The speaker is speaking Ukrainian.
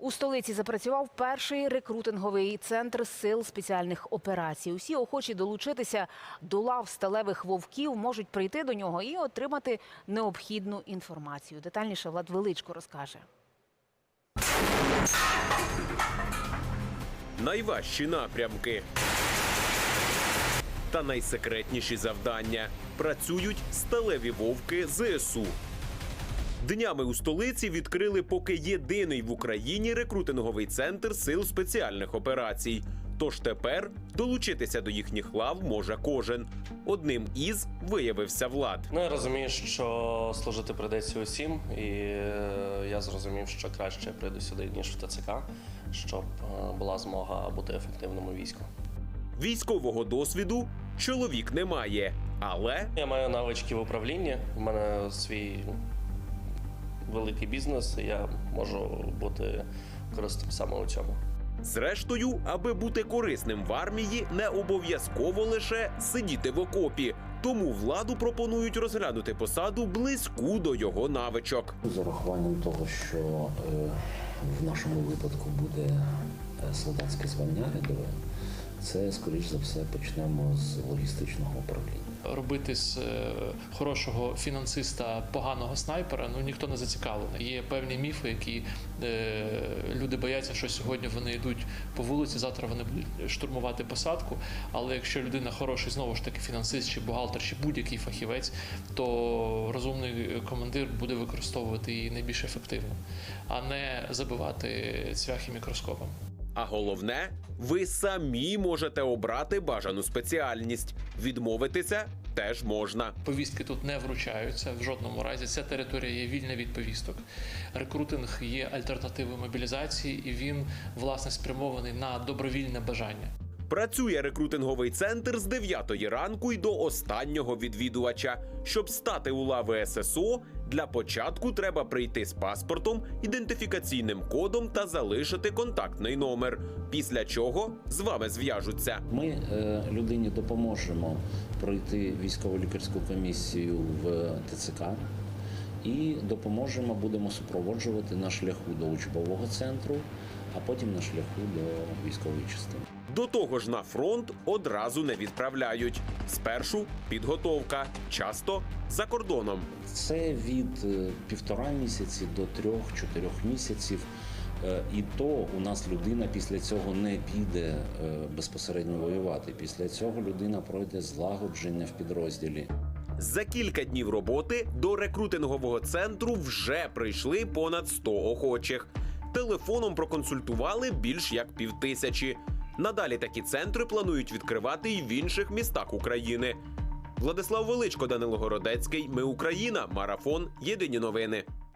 У столиці запрацював перший рекрутинговий центр сил спеціальних операцій. Усі охочі долучитися до лав сталевих вовків можуть прийти до нього і отримати необхідну інформацію. Детальніше Влад Величко розкаже. найважчі напрямки та найсекретніші завдання працюють сталеві вовки ЗСУ. Днями у столиці відкрили поки єдиний в Україні рекрутинговий центр сил спеціальних операцій. Тож тепер долучитися до їхніх лав може кожен. Одним із виявився влад. Ну, я розумію, що служити прийдеться усім, і е, я зрозумів, що краще я прийду сюди, ніж в ТЦК, щоб е, була змога бути ефективним у війську. Військового досвіду чоловік не має, але Я маю навички в управлінні, у мене свій великий бізнес, і я можу бути корисним саме у цьому. Зрештою, аби бути корисним в армії, не обов'язково лише сидіти в окопі. Тому владу пропонують розглянути посаду близьку до його навичок. З урахуванням того, що е, в нашому випадку буде е, солдатське звання рядове, це, скоріш за все, почнемо з логістичного управління. робити з е, хорошого фінансиста поганого снайпера, ну ніхто не зацікавлений. Є певні міфи, які е, люди бояться, що сьогодні вони йдуть по вулиці, завтра вони будуть штурмувати посадку. Але якщо людина хороший, знову ж таки, фінансист чи бухгалтер, чи будь-який фахівець, то розумний командир буде використовувати її найбільш ефективно, а не забивати цвяхи мікроскопом. А головне, ви самі можете обрати бажану спеціальність. Відмовитися теж можна. Повістки тут не вручаються в жодному разі. Ця територія є вільна від повісток. Рекрутинг є альтернативою мобілізації, і він власне спрямований на добровільне бажання. Працює рекрутинговий центр з 9 ранку й до останнього відвідувача. Щоб стати у лави ССО, для початку треба прийти з паспортом, ідентифікаційним кодом та залишити контактний номер. Після чого з вами зв'яжуться. Ми е, людині допоможемо пройти військово-лікарську комісію в ТЦК і допоможемо, будемо супроводжувати на шляху до учбового центру, а потім на шляху до військової частини. До того ж, на фронт одразу не відправляють. Спершу підготовка, часто за кордоном. Це від е, півтора місяці до трьох-чотирьох місяців. Е, І то у нас людина після цього не піде е, безпосередньо воювати. Після цього людина пройде злагодження в підрозділі. За кілька днів роботи до рекрутингового центру вже прийшли понад 100 охочих. Телефоном проконсультували більш як півтисячі. Надалі такі центри планують відкривати і в інших містах України. Владислав Величко, Данило Городецький. Ми Україна. Марафон. Єдині новини.